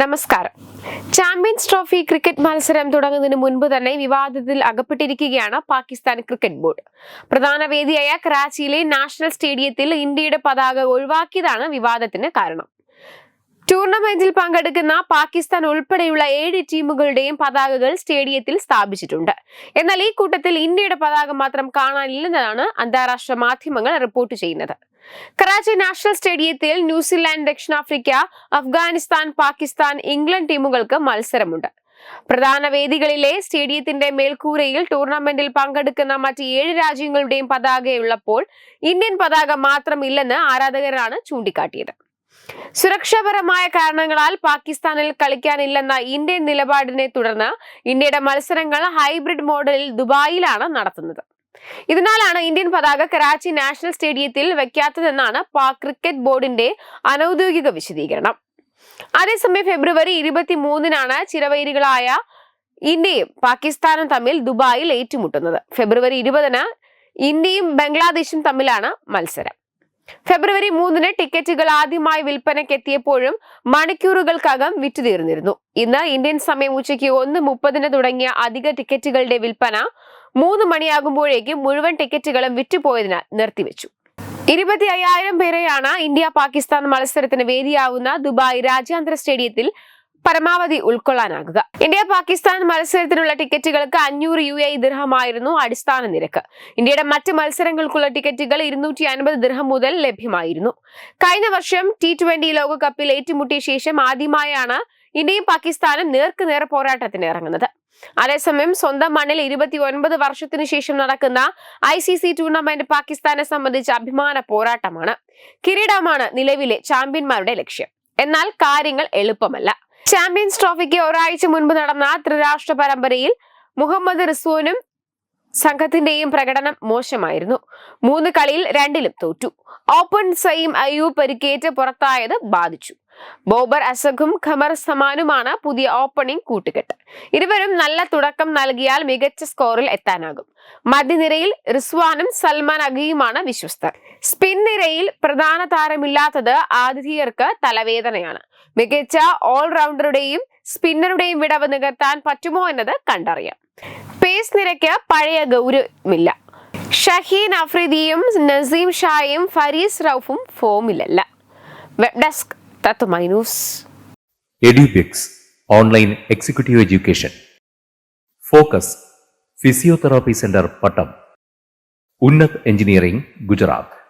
നമസ്കാരം. Champions trophy cricket മത്സരം തുടങ്ങുന്നതിന് മുൻപ് തന്നെ വിവാദത്തിൽ അകപ്പെട്ടിരിക്കുകയാണ് പാകിസ്ഥാൻ ക്രിക്കറ്റ് ബോർഡ്. പ്രധാന വേദിയായ കറാച്ചിയിലെ നാഷണൽ സ്റ്റേഡിയത്തിൽ ഇന്ത്യയുടെ പതാക ഒഴിവാക്കിയതാണ് വിവാദത്തിന് കാരണം. ടൂർണമെന്റിൽ പങ്കെടുക്കുന്ന പാകിസ്ഥാൻ ഉൾപ്പെടെയുള്ള ഏഴ് ടീമുകളുടെയും പതാകകൾ സ്റ്റേഡിയത്തിൽ സ്ഥാപിച്ചിട്ടുണ്ട്. എന്നാൽ ഈ കൂട്ടത്തിൽ ഇന്ത്യയുടെ പതാക മാത്രം കാണാനില്ലെന്നതാണ് അന്താരാഷ്ട്ര മാധ്യമങ്ങൾ റിപ്പോർട്ട് ചെയ്യുന്നത്. കറാച്ചി നാഷണൽ സ്റ്റേഡിയത്തിൽ ന്യൂസിലാൻഡ് ദക്ഷിണാഫ്രിക്ക അഫ്ഗാനിസ്ഥാൻ പാകിസ്ഥാൻ ഇംഗ്ലണ്ട് ടീമുകൾക്ക് മത്സരമുണ്ട്. പ്രധാന വേദികളിലെ സ്റ്റേഡിയത്തിന്റെ മേൽക്കൂരയിൽ ടൂർണമെന്റിൽ പങ്കെടുക്കുന്ന മറ്റ് ഏഴ് രാജ്യങ്ങളുടെയും പതാകയുള്ളപ്പോൾ ഇന്ത്യൻ പതാക മാത്രമില്ലെന്ന് ആരാധകരാണ് ചൂണ്ടിക്കാട്ടിയത്. സുരക്ഷാപരമായ കാരണങ്ങളാൽ പാകിസ്ഥാനിൽ കളിക്കാനില്ലെന്ന ഇന്ത്യൻ നിലപാടിനെ തുടർന്ന് ഇന്ത്യയുടെ മത്സരങ്ങൾ ഹൈബ്രിഡ് മോഡലിൽ ദുബായിലാണ് നടത്തുന്നത്. ഇതിനാലാണ് ഇന്ത്യൻ പതാക കറാച്ചി നാഷണൽ സ്റ്റേഡിയത്തിൽ വെക്കാത്തതെന്നാണ് പാക് ക്രിക്കറ്റ് ബോർഡിന്റെ അനൌദ്യോഗിക വിശദീകരണം. അതേസമയം ഫെബ്രുവരി ഇരുപത്തി മൂന്നിനാണ് ചിരവൈരികളായ ഇന്ത്യയും പാകിസ്ഥാനും തമ്മിൽ ദുബായിൽ ഏറ്റുമുട്ടുന്നത്. ഫെബ്രുവരി ഇരുപതിന് ഇന്ത്യയും ബംഗ്ലാദേശും തമ്മിലാണ് മത്സരം. ഫെബ്രുവരി മൂന്നിന് ടിക്കറ്റുകൾ ആദ്യമായി വിൽപ്പനയ്ക്കെത്തിയപ്പോഴും മണിക്കൂറുകൾക്കകം വിറ്റുതീർന്നിരുന്നു. ഇന്ന് ഇന്ത്യൻ സമയം ഉച്ചയ്ക്ക് ഒന്ന് മുപ്പതിന് തുടങ്ങിയ അധിക ടിക്കറ്റുകളുടെ വിൽപ്പന മൂന്ന് മണിയാകുമ്പോഴേക്കും മുഴുവൻ ടിക്കറ്റുകളും വിറ്റുപോയതിനാൽ നിർത്തിവെച്ചു. ഇരുപത്തി അയ്യായിരം പേരെയാണ് ഇന്ത്യ പാകിസ്ഥാൻ മത്സരത്തിന് വേദിയാവുന്ന ദുബായ് രാജ്യാന്തര സ്റ്റേഡിയത്തിൽ പരമാവധി ഉൾക്കൊള്ളാനാകുക. ഇന്ത്യ പാകിസ്ഥാൻ മത്സരത്തിനുള്ള ടിക്കറ്റുകൾക്ക് അഞ്ഞൂറ് യു എ ദിർഹമായിരുന്നു അടിസ്ഥാന നിരക്ക്. ഇന്ത്യയുടെ മറ്റ് മത്സരങ്ങൾക്കുള്ള ടിക്കറ്റുകൾ ഇരുന്നൂറ്റി അൻപത് ദിർഹം മുതൽ ലഭ്യമായിരുന്നു. കഴിഞ്ഞ വർഷം ടി ട്വന്റി ലോകകപ്പിൽ ഏറ്റുമുട്ടിയ ശേഷം ആദ്യമായാണ് ഇന്ത്യയും പാകിസ്ഥാനും നേർക്കുനേർ പോരാട്ടത്തിന് ഇറങ്ങുന്നത്. അതേസമയം സ്വന്തം മണ്ണിൽ ഇരുപത്തി ഒൻപത് വർഷത്തിനു ശേഷം നടക്കുന്ന ഐ സി സി ടൂർണമെന്റ് പാകിസ്ഥാനെ സംബന്ധിച്ച അഭിമാന പോരാട്ടമാണ്. കിരീടമാണ് നിലവിലെ ചാമ്പ്യന്മാരുടെ ലക്ഷ്യം. എന്നാൽ കാര്യങ്ങൾ എളുപ്പമല്ല. ചാമ്പ്യൻസ് ട്രോഫിക്ക് ഒരാഴ്ച മുൻപ് നടന്ന ത്രിരാഷ്ട്ര പരമ്പരയിൽ മുഹമ്മദ് റിസ്വാനും സംഘത്തിന്റെയും പ്രകടനം മോശമായിരുന്നു. മൂന്ന് കളിയിൽ രണ്ടിലും തോറ്റു. ഓപ്പൺ സൈം അയ്യൂബ് പരിക്കേറ്റ് പുറത്തായത് ബാധിച്ചു. ബോബർ അസഖും ഖമർ സമാനുമാണ് പുതിയ ഓപ്പണിംഗ് കൂട്ടുകെട്ട്. ഇരുവരും നല്ല തുടക്കം നൽകിയാൽ മികച്ച സ്കോറിൽ എത്താനാകും. മധ്യനിരയിൽ റിസ്വാനും സൽമാൻ അഗിയുമാണ് വിശ്വസ്തർ. സ്പിൻ നിരയിൽ പ്രധാന താരമില്ലാത്തത് ആതിഥിയർക്ക് തലവേദനയാണ്. മികച്ച ഓൾറൗണ്ടറുടെയും സ്പിന്നറുടെയും വിടവ് നികത്താൻ പറ്റുമോ എന്നത് കണ്ടറിയാം. പേസ് നിരയ്ക്ക് പഴയ ഗൗരവമില്ല. ഷഹീൻ അഫ്രീദിയും നസീം ഷായും ഫരീസ് റൌഫും ഫോമിലല്ല. Web desk Tata Minus. EduPix Online Executive Education. Focus Physiotherapy Center Patam. Unnat Engineering, Gujarat.